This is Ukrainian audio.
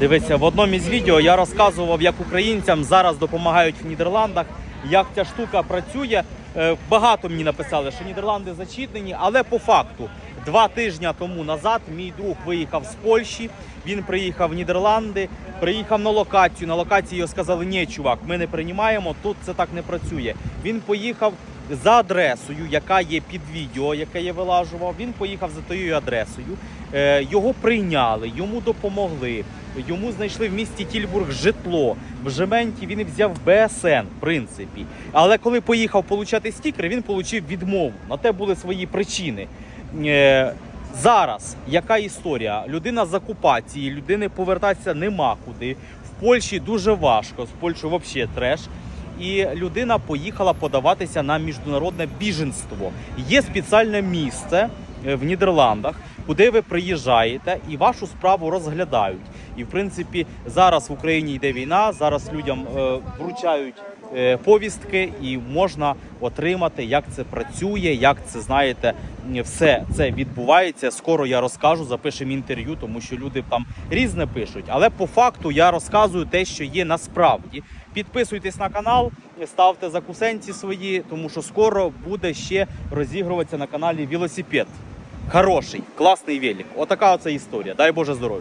Дивися, в одному із відео я розказував, як українцям зараз допомагають в Нідерландах, як ця штука працює. Е, Багато мені написали, що Нідерланди зачитнені, але по факту два тижні тому назад мій друг виїхав з Польщі. Він приїхав в Нідерланди, приїхав на локацію. На локації його сказали, ні, чувак, ми не приймаємо, тут це так не працює. Він поїхав за адресою, яка є під відео, яке я вилажував. Він поїхав за тією адресою. Е, Його прийняли, йому допомогли. Йому знайшли в місті Тільбург житло. В Жементі він взяв БСН, в принципі. Але коли поїхав получати стікери, він отримав відмову. На те були свої причини. Е, Зараз яка історія? Людина з окупації, людини повертатися нема куди. В Польщі дуже важко. З Польщею взагалі треш. І людина поїхала подаватися на міжнародне біженство. Є спеціальне місце е, в Нідерландах, куди ви приїжджаєте і вашу справу розглядають. І в принципі зараз в Україні йде війна. Зараз людям е, вручають е, повістки, і можна отримати, як це працює, як це знаєте, все це відбувається. Скоро я розкажу, запишемо інтерв'ю, тому що люди там різне пишуть. Але по факту я розказую те, що є насправді. Підписуйтесь на канал, ставте закусенці свої, тому що скоро буде ще розігруватися на каналі велосипед. Хороший, класний велик. Отака оця історія. Дай Боже здоров'я.